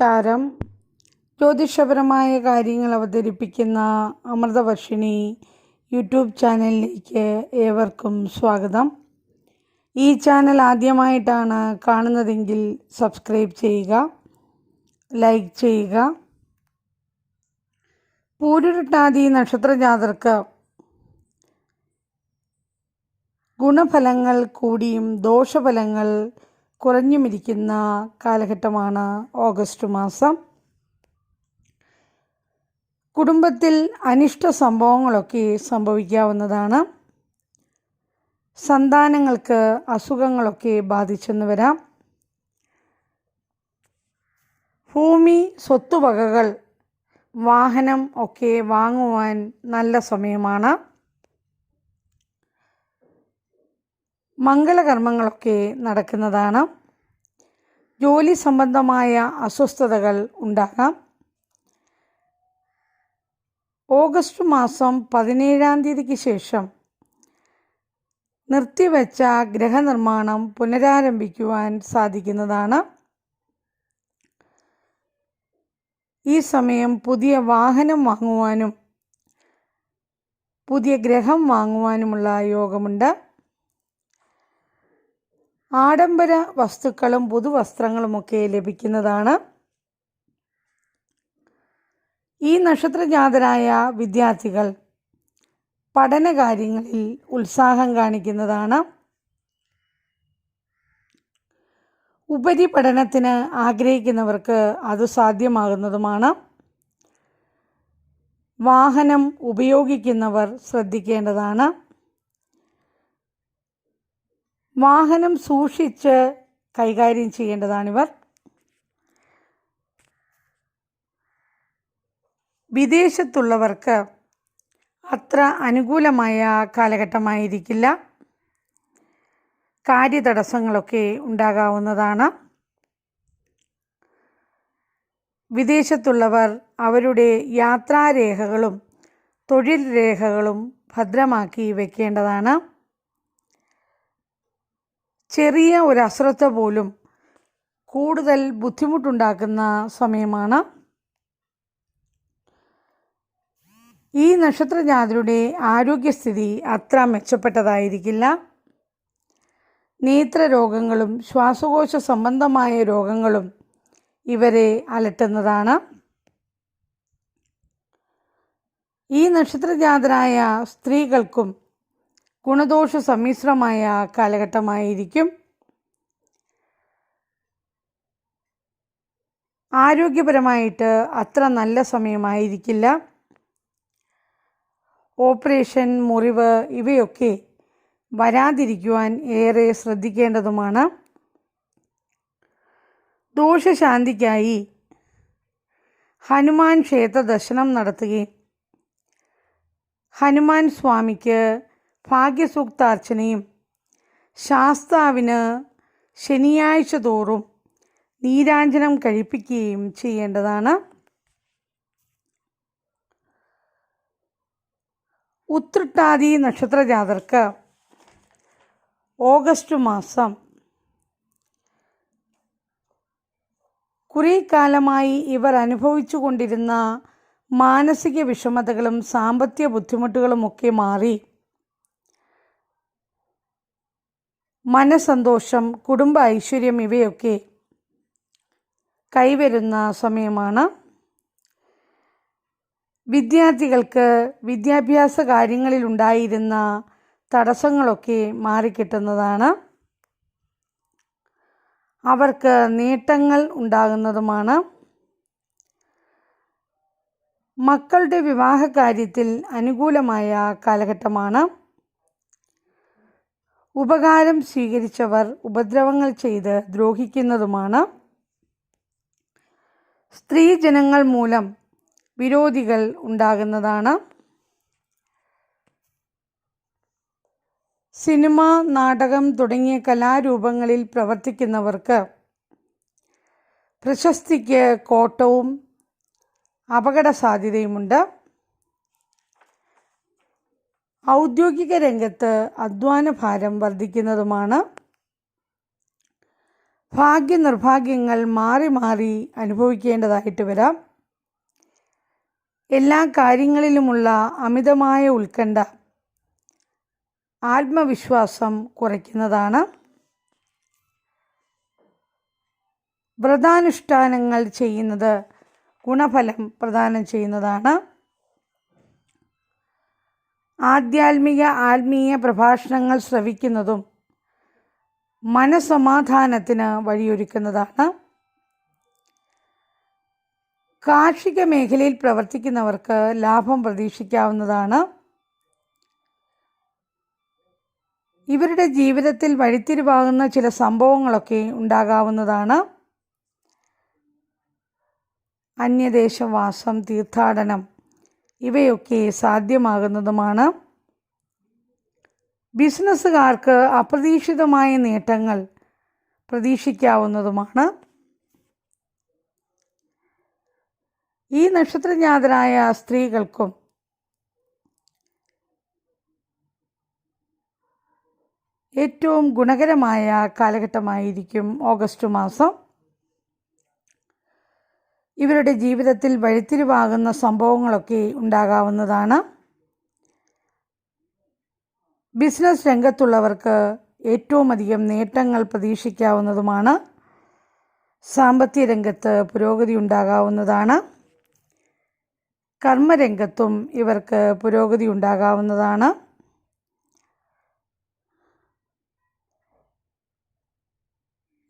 നമസ്കാരം. ജ്യോതിഷപരമായ കാര്യങ്ങൾ അവതരിപ്പിക്കുന്ന അമൃതവർഷിണി യൂട്യൂബ് ചാനലിലേക്ക് ഏവർക്കും സ്വാഗതം. ഈ ചാനൽ ആദ്യമായിട്ടാണ് കാണുന്നതെങ്കിൽ സബ്സ്ക്രൈബ് ചെയ്യുക ലൈക്ക് ചെയ്യുക. പൂരുരുട്ടാതി നക്ഷത്രജാതർക്ക് ഗുണഫലങ്ങൾ കൂടിയും ദോഷഫലങ്ങൾ കുറഞ്ഞുമിരിക്കുന്ന കാലഘട്ടമാണ് ഓഗസ്റ്റ് മാസം. കുടുംബത്തിൽ അനിഷ്ട സംഭവങ്ങളൊക്കെ സംഭവിക്കാവുന്നതാണ്. സന്താനങ്ങൾക്ക് അസുഖങ്ങളൊക്കെ ബാധിച്ചെന്ന് വരാം. ഭൂമി സ്വത്തുവകകൾ വാഹനം ഒക്കെ വാങ്ങുവാൻ നല്ല സമയമാണ്. മംഗളകർമ്മങ്ങളൊക്കെ നടക്കുന്നതാണ്. ജോലി സംബന്ധമായ അസ്വസ്ഥതകൾ ഉണ്ടാകാം. ഓഗസ്റ്റ് മാസം പതിനേഴാം തീയതിക്ക് ശേഷം നിർത്തിവെച്ച ഗ്രഹനിർമ്മാണം പുനരാരംഭിക്കുവാൻ സാധിക്കുന്നതാണ്. ഈ സമയം പുതിയ വാഹനം വാങ്ങുവാനും പുതിയ ഗ്രഹം വാങ്ങുവാനുമുള്ള യോഗമുണ്ട്. ആഡംബര വസ്തുക്കളും പുതുവസ്ത്രങ്ങളുമൊക്കെ ലഭിക്കുന്നതാണ്. ഈ നക്ഷത്രജാതരായ വിദ്യാർത്ഥികൾ പഠനകാര്യങ്ങളിൽ ഉത്സാഹം കാണിക്കുന്നതാണ്. ഉപരിപഠനത്തിന് ആഗ്രഹിക്കുന്നവർക്ക് അത് സാധ്യമാകുന്നതുമാണ്. വാഹനം ഉപയോഗിക്കുന്നവർ ശ്രദ്ധിക്കേണ്ടതാണ്. വാഹനം സൂക്ഷിച്ച് കൈകാര്യം ചെയ്യേണ്ടതാണിവർ. വിദേശത്തുള്ളവർക്ക് അത്ര അനുകൂലമായ കാലഘട്ടമായിരിക്കില്ല. കാര്യതടസ്സങ്ങളൊക്കെ ഉണ്ടാകാവുന്നതാണ്. വിദേശത്തുള്ളവർ അവരുടെ യാത്രാരേഖകളും തൊഴിൽ രേഖകളും ഭദ്രമാക്കി വെക്കേണ്ടതാണ്. ചെറിയ ഒരു അശ്രദ്ധ പോലും കൂടുതൽ ബുദ്ധിമുട്ടുണ്ടാക്കുന്ന സമയമാണ് ഈ നക്ഷത്രജാതരുടെ ആരോഗ്യസ്ഥിതി അത്ര മെച്ചപ്പെട്ടതായിരിക്കില്ല. നേത്രരോഗങ്ങളും ശ്വാസകോശ സംബന്ധമായ രോഗങ്ങളും ഇവരെ അലട്ടുന്നതാണ്. ഈ നക്ഷത്രജാതരായ സ്ത്രീകൾക്കും ഗുണദോഷ സമ്മിശ്രമായ കാലഘട്ടമായിരിക്കും. ആരോഗ്യപരമായിട്ട് അത്ര നല്ല സമയമായിരിക്കില്ല. ഓപ്പറേഷൻ മുറിവ് ഇവയൊക്കെ വരാതിരിക്കുവാൻ ഏറെ ശ്രദ്ധിക്കേണ്ടതുമാണ്. ദോഷശാന്തിക്കായി ഹനുമാൻ ക്ഷേത്ര ദർശനം നടത്തുകയും ഹനുമാൻ സ്വാമിക്ക് ഭാഗ്യസൂക്താർച്ചനയും ശാസ്താവിന് ശനിയാഴ്ച തോറും നീരാഞ്ജനം കഴിപ്പിക്കുകയും ചെയ്യേണ്ടതാണ്. ഉത്രട്ടാതി നക്ഷത്രജാതർക്ക് ഓഗസ്റ്റ് മാസം കുറേ കാലമായി ഇവർ അനുഭവിച്ചു കൊണ്ടിരുന്ന മാനസിക വിഷമതകളും സാമ്പത്തിക ബുദ്ധിമുട്ടുകളുമൊക്കെ മാറി. മനസന്തോഷം കുടുംബ ഐശ്വര്യം ഇവയൊക്കെ കൈവരുന്ന സമയമാണ്. വിദ്യാർത്ഥികൾക്ക് വിദ്യാഭ്യാസ കാര്യങ്ങളിലുണ്ടായിരുന്ന തടസ്സങ്ങളൊക്കെ മാറിക്കിട്ടുന്നതാണ്. അവർക്ക് നേട്ടങ്ങൾ ഉണ്ടാകുന്നതുമാണ്. മക്കളുടെ വിവാഹ കാര്യത്തിൽ അനുകൂലമായ കാലഘട്ടമാണ്. ഉപകാരം സ്വീകരിച്ചവർ ഉപദ്രവങ്ങൾ ചെയ്ത് ദ്രോഹിക്കുന്നതുമാണ്. സ്ത്രീജനങ്ങൾ മൂലം വിരോധികൾ ഉണ്ടാകുന്നതാണ്. സിനിമ നാടകം തുടങ്ങിയ കലാരൂപങ്ങളിൽ പ്രവർത്തിക്കുന്നവർക്ക് പ്രശസ്തിക്ക് കോട്ടവും അപകട സാധ്യതയുമുണ്ട് ഔദ്യോഗിക രംഗത്ത് അധ്വാന ഭാരം വർദ്ധിക്കുന്നതുമാണ്. ഭാഗ്യ നിർഭാഗ്യങ്ങൾ മാറി മാറി അനുഭവിക്കേണ്ടതായിട്ട് വരാം. എല്ലാ കാര്യങ്ങളിലുമുള്ള അമിതമായ ഉത്കണ്ഠ ആത്മവിശ്വാസം കുറയ്ക്കുന്നതാണ്. വ്രതാനുഷ്ഠാനങ്ങൾ ചെയ്യുന്നത് ഗുണഫലം പ്രദാനം ചെയ്യുന്നതാണ്. ആധ്യാത്മിക ആത്മീയ പ്രഭാഷണങ്ങൾ ശ്രവിക്കുന്നതും മനസമാധാനത്തിന് വഴിയൊരുക്കുന്നതാണ്. കാർഷിക മേഖലയിൽ പ്രവർത്തിക്കുന്നവർക്ക് ലാഭം പ്രതീക്ഷിക്കാവുന്നതാണ്. ഇവരുടെ ജീവിതത്തിൽ വഴിത്തിരിവാകുന്ന ചില സംഭവങ്ങളൊക്കെ ഉണ്ടാകാവുന്നതാണ്. അന്യദേശവാസം തീർത്ഥാടനം ഇവയൊക്കെ സാധ്യമാകുന്നതുമാണ്. ബിസിനസ്സുകാർക്ക് അപ്രതീക്ഷിതമായ നേട്ടങ്ങൾ പ്രതീക്ഷിക്കാവുന്നതുമാണ്. ഈ നക്ഷത്രജ്ഞാതരായ സ്ത്രീകൾക്കും ഏറ്റവും ഗുണകരമായ കാലഘട്ടമായിരിക്കും ഓഗസ്റ്റ് മാസം. ഇവരുടെ ജീവിതത്തിൽ വഴിത്തിരിവാകുന്ന സംഭവങ്ങളൊക്കെ ഉണ്ടാകാവുന്നതാണ്. ബിസിനസ് രംഗത്തുള്ളവർക്ക് ഏറ്റവും അധികം നേട്ടങ്ങൾ പ്രതീക്ഷിക്കാവുന്നതുമാണ്. സാമ്പത്തിക രംഗത്ത് പുരോഗതി ഉണ്ടാകാവുന്നതാണ്. കർമ്മരംഗത്തും ഇവർക്ക് പുരോഗതി ഉണ്ടാകാവുന്നതാണ്.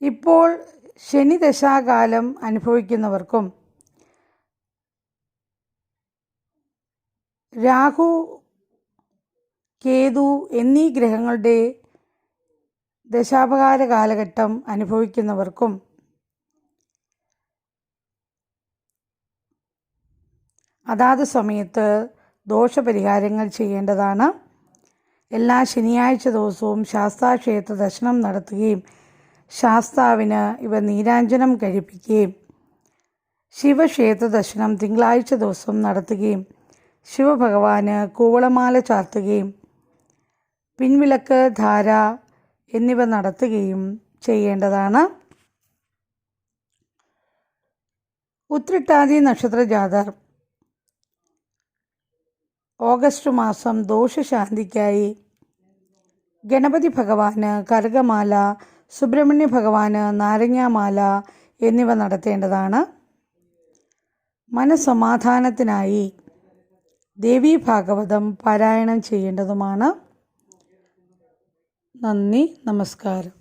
ഇപ്പോൾ ശനി ദശാകാലം അനുഭവിക്കുന്നവർക്കും രാഹു കേതു എന്നീ ഗ്രഹങ്ങളുടെ ദശാപകാര കാലഘട്ടം അനുഭവിക്കുന്നവർക്കും അതാത് സമയത്ത് ദോഷപരിഹാരങ്ങൾ ചെയ്യേണ്ടതാണ്. എല്ലാ ശനിയാഴ്ച ദിവസവും ശാസ്താക്ഷേത്ര ദർശനം നടത്തുകയും ശാസ്താവിന് ഇവ നീരാഞ്ജനം കഴിപ്പിക്കുകയും ശിവക്ഷേത്ര ദർശനം തിങ്കളാഴ്ച ദിവസം നടത്തുകയും ശിവഭഗവാന് കൂവളമാല ചാർത്തുകയും പിൻവിളക്ക് ധാര എന്നിവ നടത്തുകയും ചെയ്യേണ്ടതാണ്. ഉത്രിട്ടാതി നക്ഷത്ര ജാതർ. ഓഗസ്റ്റ് മാസം ദോഷശാന്തിക്കായി ഗണപതി ഭഗവാന് കരകമാല സുബ്രഹ്മണ്യ ഭഗവാന് നാരങ്ങാമാല എന്നിവ നടത്തേണ്ടതാണ്. മനസമാധാനത്തിനായി ദേവീ ഭാഗവതം പാരായണം ചെയ്യേണ്ടതുമാണ്. നന്ദി നമസ്കാരം.